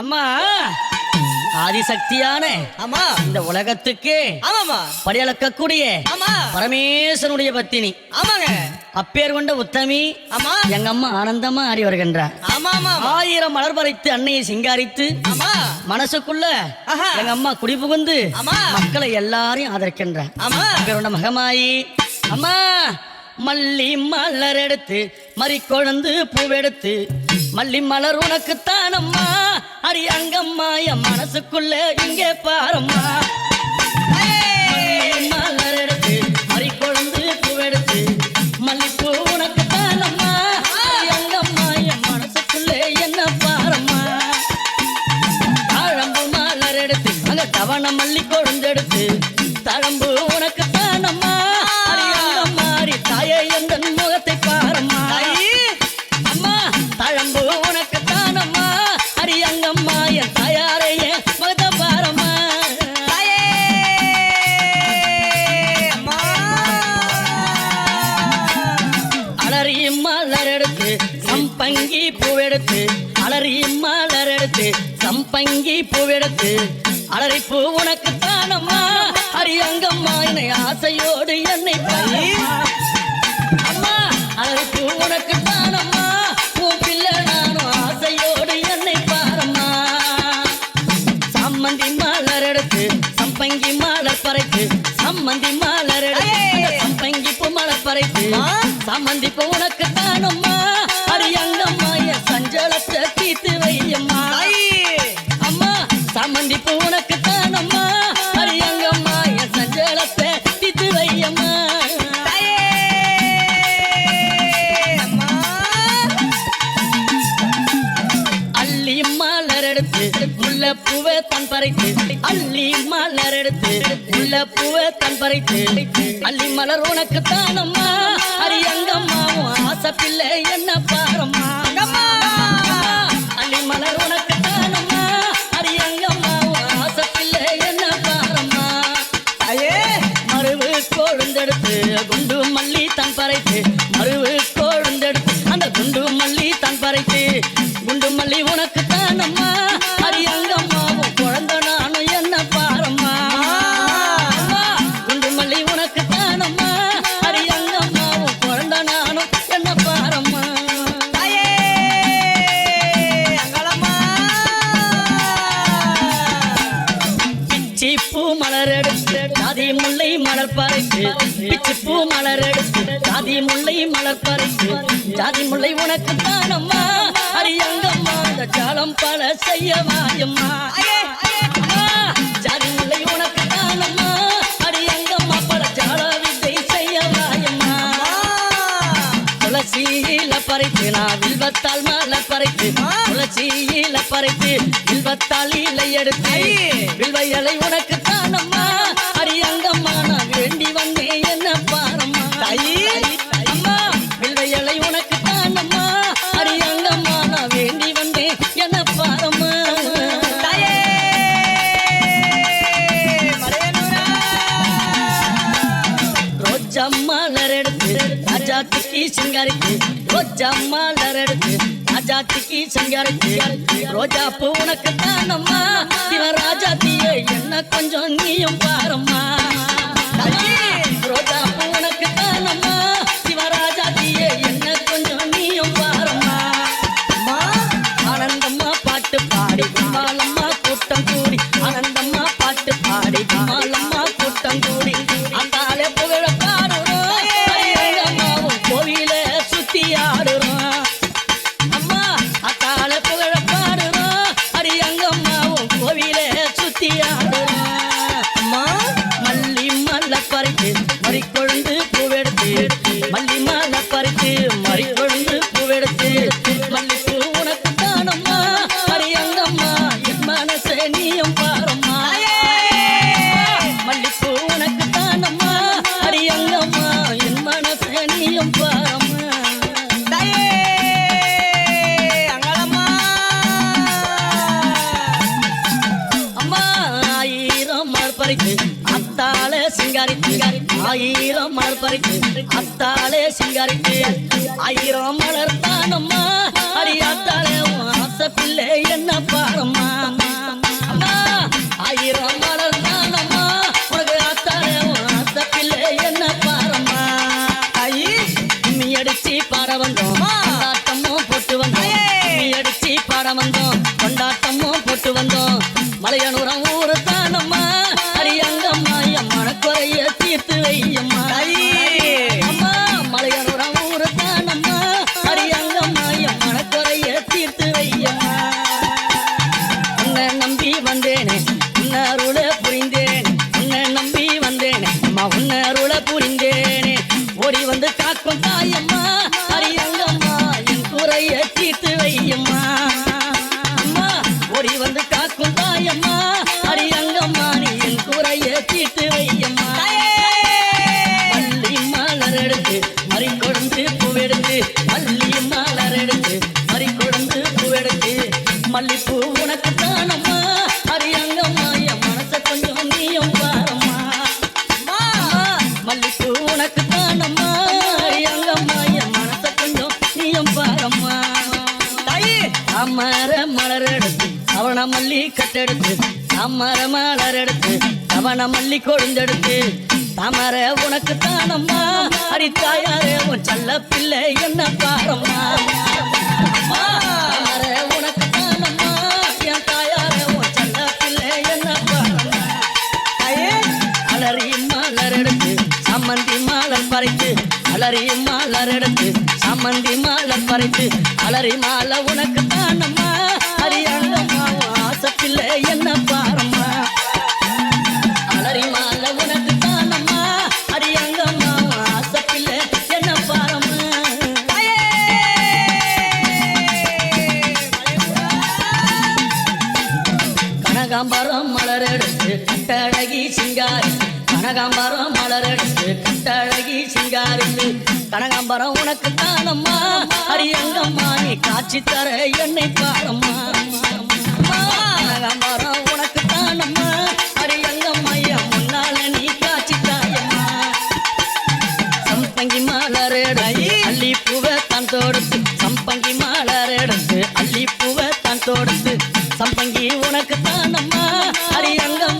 அம்மா ஆதிசக்தியான ஆமா இந்த உலகத்துக்கு ஆமாமா படியளக்கக்கூடிய ஆமா. பரமேஸ்வரனுடைய பத்தினி. ஆமாங்க. அப்பேர் கொண்ட உத்தமி ஆமா. எங்க அம்மா ஆனந்தமா ஆடி வருகின்றார். ஆமா ஆமா ஆயிரம் மலர் பறித்து அன்னையை சிங்காரித்து ஆமா. மனசுக்குள்ள. எங்க அம்மா குடி புகுந்து. மக்களை எல்லாரையும் ஆதரிக்கின்றார். ஆமா. அப்பேர் மகமாயி அம்மா மல்லி மலர் எடுத்து மறி கொழுந்து பூவெடுத்து மல்லி மலர் உனக்கு தானம்மா அரி அங்கம்மா என் மனசுக்குள்ள இங்கே பாரம்மா. மல்லி மலர் எடுத்து மறி கொழுந்து பூவெடுத்து மல்லிப்பூ உனக்கு தானம்மா அரி அங்கம்மா என் மனசுக்குள்ள என்ன பாரம்மா? தாழம்பு மலர் எடுத்து அங்க தவண மல்லி கொழுந்தெடுத்து சம்பங்கி பூவெடுத்து அலறி பூ உனக்கு தானம்மா. அரியங்கம்மா என்னை ஆசையோடு என்னை பாரம்மா. அம்மா அலறி பூ உனக்கு தானம்மா. உன் பிள்ளை நானும் ஆசையோடு என்னை பாரம்மா. சம்மந்தி மலர் எடுத்து சம்பங்கி மலர் பறைத்து சம்மந்தி மலர் எடுத்து சம்பங்கி பூ மலர் பறைத்து சம்மந்தி பூ உனக்கு தானம்மா. பறித்து அள்ளி மலர் எடுத்து உள்ள பூவை தன் பறித்து அள்ளி மலர் உனக்கு தானம்மா அரி அரியங்கம்மாவும் ஆசை பிள்ளை என்ன பாரம்மா? அள்ளி மலர் உனக்கு தானம்மா அரி அரியங்கம்மாவும் ஆசை பிள்ளை என்ன பாரம்மா? தாயே மறுவு கொழுந்தெடுத்து குண்டு மல்லி தன் பறைத்து பறித்து பிச்சி பூ மலர் எடுத்து ஜாதி முல்லை மலர் பறித்து ஜாதி முல்லை உனக்கு தானம்மா அரியங்கம்மா அந்த ஜாலம் பல செய்ய வாயம்மா? ஜாதி முல்லை உனக்கு தானம்மா அரியங்கம்மா பல ஜால வித்தை செய்ய வாயம்மா? துளசியில பறித்து நான் வில்வத்தால் மாலை பறித்து துளசியில பறித்து வில்வத்தால் இலை எடுத்து வில்வ இலை உனக்கு மலர் எடுத்து ராஜாத்திக்கு சிங்காரிக்கு ரோஜா மலர் எடுத்து ராஜாத்திக்கு சிங்காரிக்கு ரோஜா பூ உனக்கு தானம்மா சிவராஜாத்திய என்ன கொஞ்சம் நீயும் பாரம்மா சிங்காரிக்கு அத்தாலே சிங்காரிக்கு. ஆயிரம் மலர்த்தானம்மா அடி அத்தாலே ஆசை பிள்ளை என்ன பாரம்மா ஆயிரம் மலர்த்தானம்மா உனக்கு அத்தாலே ஆசை பிள்ளை என்ன பாரம்மா ஐ நீ அடிச்சு பாட வந்தோம். ஆட்டமும் போட்டு வந்தோம். நீ அடிச்சு பாட வந்தோம். காத்து வையம்மா. அம்மா ஓடி வந்து காக்கும் தாயம்மா. அரியங்கம்மா நீ என் குறைய தீட்டு வையம்மா. பள்ளி மலர் எடுத்து மறி கொடுந்து பூவெடுத்து. பள்ளி மலர் எடுத்து மறி கொடுந்து பூவெடுத்து. மல்லிப்பூ உனக்கு தானம்மா. அம்மர மலர் எடுத்து அவன மல்லி கட்டெடுத்து அம்மர மலர் எடுத்து அவன மல்லி கொழுந்தெடுத்து. தாமர உனக்கு தானம்மா அடித்தாயாரே உன் செல்ல பிள்ளை என்ன பாரம்மா? சம்மந்தி மாலர் பறித்து அலறி எடுத்து சம்மந்தி மாலர் பறித்து அலறி மாலை உனக்கு கனகாம்பரம் மலர் எடுத்து கட்டழகி சிங்காரி. கனகாம்பரம் மலரெடுத்து கட்டழகி சிங்காரித்து கனகாம்பரம் உனக்கு தானம்மா. அரியங்கம்மா நீ காட்சி தர என்னை பாரம்மா. அரியங்கம்மா அரியங்கம்